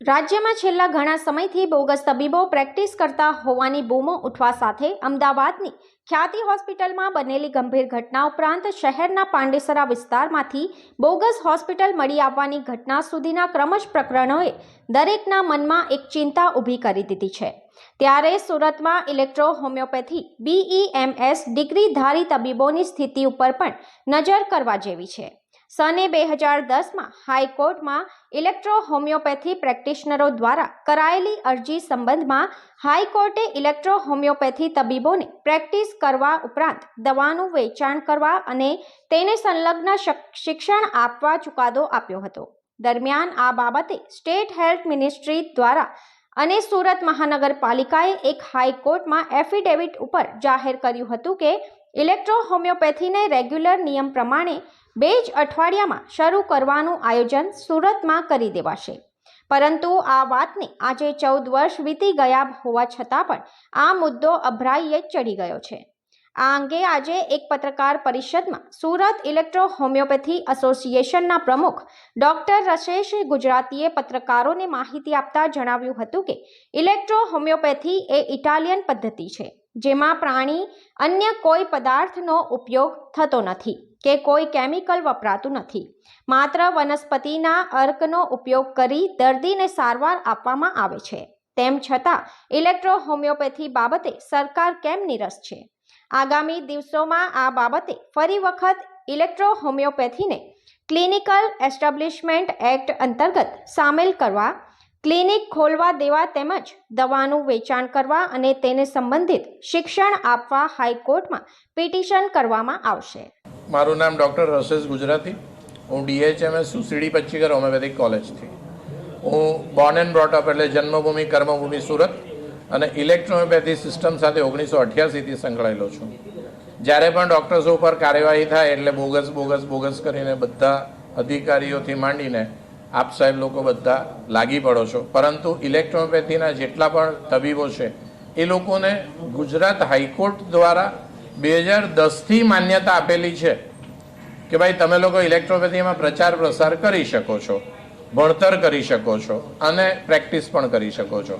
રાજ્યમાં છેલ્લા ઘણા સમયથી બોગસ તબીબો પ્રેક્ટિસ કરતા હોવાની બૂમો ઉઠવા સાથે અમદાવાદની ખ્યાતિ હોસ્પિટલમાં બનેલી ગંભીર ઘટના ઉપરાંત શહેરના પાંડેસરા વિસ્તારમાંથી બોગસ હોસ્પિટલ મળી આવવાની ઘટના સુધીના ક્રમશ પ્રકરણોએ દરેકના મનમાં એક ચિંતા ઊભી કરી દીધી છે. ત્યારે સુરતમાં ઇલેક્ટ્રો હોમિયોપેથી બીઈએમએસ ડિગ્રીધારી તબીબોની સ્થિતિ ઉપર પણ નજર કરવા જેવી છે. સને બે હજાર દસમાં હાઈકોર્ટમાં ઇલેક્ટ્રો હોમિયોપેથી પ્રેક્ટિશનરો દ્વારા કરાયેલી અરજી સંબંધમાં હાઈકોર્ટે ઇલેક્ટ્રો હોમિયોપેથી તબીબોને પ્રેક્ટિસ કરવા ઉપરાંત દવાનું વેચાણ કરવા અને તેને સંલગ્ન શક- શિક્ષણ આપવા ચુકાદો આપ્યો હતો. દરમિયાન આ બાબતે સ્ટેટ હેલ્થ મિનિસ્ટ્રી દ્વારા અને સુરત મહાનગરપાલિકાએ એક હાઈકોર્ટમાં એફિડેવિટ ઉપર જાહેર કર્યું હતું કે ઇલેક્ટ્રો હોમિયોપેથીને રેગ્યુલર નિયમ પ્રમાણે બે જ અઠવાડિયામાં શરૂ કરવાનું આયોજન સુરતમાં કરી દેવાશે. પરંતુ આ વાતને આજે ચૌદ વર્ષ વીતી ગયા હોવા છતાં પણ આ મુદ્દો અભરાઈએ ચડી ગયો છે. આ અંગે આજે એક પત્રકાર પરિષદમાં સુરત ઇલેક્ટ્રો હોમિયોપેથી એસોસિએશનના પ્રમુખ ડોક્ટર રશેશ ગુજરાતીએ પત્રકારોને માહિતી આપતા જણાવ્યું હતું કે ઇલેક્ટ્રો હોમિયોપેથી એ ઇટાલિયન પદ્ધતિ છે, જેમાં પ્રાણી અન્ય કોઈ પદાર્થનો ઉપયોગ થતો નથી કે કોઈ કેમિકલ વપરાતું નથી. માત્ર વનસ્પતિના અર્કનો ઉપયોગ કરી દર્દીને સારવાર આપવામાં આવે છે. તેમ છતાં ઇલેક્ટ્રો હોમિયોપેથી બાબતે સરકાર કેમ નિરસ છે? આગામી દિવસોમાં આ બાબતે ફરી વખત ઇલેક્ટ્રો હોમિયોપેથીને ક્લિનિકલ એસ્ટાબ્લિશમેન્ટ એક્ટ અંતર્ગત સામેલ કરવા, ક્લિનિક ખોલવા દેવા તેમજ દવાનું વેચાણ કરવા અને તેને સંબંધિત શિક્ષણ આપવા હાઈકોર્ટમાં પિટિશન કરવામાં આવશે. મારું નામ ડૉક્ટર રસેશ ગુજરાતી. હું ડીએચએમએસ સુસીડી પચ્ચીગર હોમિયોપેથિક કોલેજથી. હું બોર્ન એન્ડ બ્રોટઅપ એટલે જન્મભૂમિ, કર્મભૂમિ, સુરત. અને ઇલેક્ટ્રોમિયોપેથી સિસ્ટમ સાથે ઓગણીસો અઠ્યાસીથી સંકળાયેલો છું. જ્યારે પણ ડૉક્ટર્સો ઉપર કાર્યવાહી થાય એટલે બોગસ બોગસ બોગસ કરીને બધા અધિકારીઓથી માંડીને આપ સાહેબ લોકો બધા લાગી પડો છો. પરંતુ ઇલેક્ટ્રોમિયોપેથીના જેટલા પણ તબીબો છે, એ લોકોને ગુજરાત હાઈકોર્ટ દ્વારા બે હજાર દસથી માન્યતા આપેલી છે કે ભાઈ તમે લોકો ઇલેક્ટ્રોપેથીમાં પ્રચાર પ્રસાર કરી શકો છો, ભણતર કરી શકો છો અને પ્રેક્ટિસ પણ કરી શકો છો.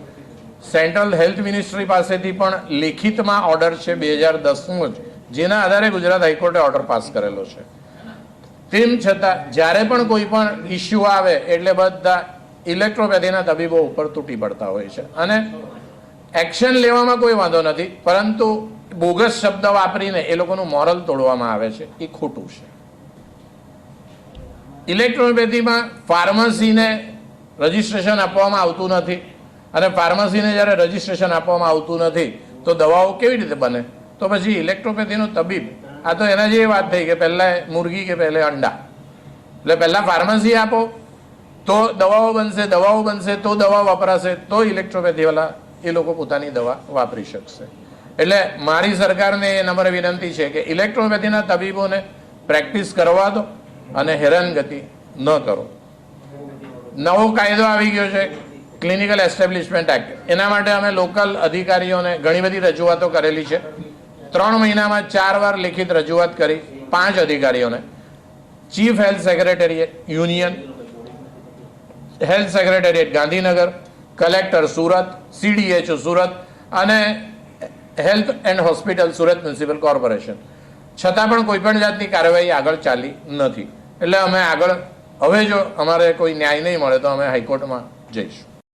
સેન્ટ્રલ હેલ્થ મિનિસ્ટ્રી પાસેથી પણ લેખિતમાં ઓર્ડર છે બે હજાર દસનો જ, જેના આધારે ગુજરાત હાઈકોર્ટે ઓર્ડર પાસ કરેલો છે. તેમ છતાં, જ્યારે પણ કોઈ પણ ઇસ્યુ આવે, એટલે બધા ઇલેક્ટ્રોપેથીના તબીબો ઉપર તૂટી પડતા હોય છે. અને એક્શન લેવામાં કોઈ વાંધો નથી, પરંતુ બોગસ શબ્દ વાપરીને એ લોકોનું મોરલ તોડવામાં આવે છે, એ ખોટું છે. ઇલેક્ટ્રોપેથીમાં ફાર્મસીને રજિસ્ટ્રેશન આપવામાં આવતું નથી. અને ફાર્મસીને જ્યારે રજિસ્ટ્રેશન આપવામાં આવતું નથી, તો દવાઓ કેવી રીતે બને? તો પછી ઇલેક્ટ્રોપેથીનો તબીબ, આ તો એના જેવી વાત થઈ કે પહેલાં મુરગી કે પહેલે અંડા. એટલે પહેલાં ફાર્મસી આપો, તો દવાઓ બનશે દવાઓ બનશે, તો દવા વપરાશે, તો ઇલેક્ટ્રોપેથીવાળા એ લોકો પોતાની દવા વાપરી શકશે. એટલે મારી સરકારને એ નમ્ર વિનંતી છે કે ઇલેક્ટ્રોપેથીના તબીબોને પ્રેક્ટિસ કરવા દો અને હેરાનગતિ ન કરો. નવો કાયદો આવી ગયો છે. ક્લિનિકલ એસ્ટેબ્લિશમેન્ટ એક્ટ એના માટે અમે લોકલ અધિકારીઓને ઘણી બધી રજૂઆતો કરેલી છે. ત્રણ મહિનામાં ચાર વાર લેખિત રજૂઆત કરી પાંચ અધિકારીઓને. Chief health secretariat union health secretariat Gandhinagar collector Surat CDHO Surat અને health and hospital Surat municipal corporation છતાં પણ કોઈ પણ જાતની કાર્યવાહી આગળ ચાલી નથી. એટલે અમે આગળ, હવે જો અમારે કોઈ ન્યાય નહીં મળે તો અમે હાઈકોર્ટમાં જઈશું.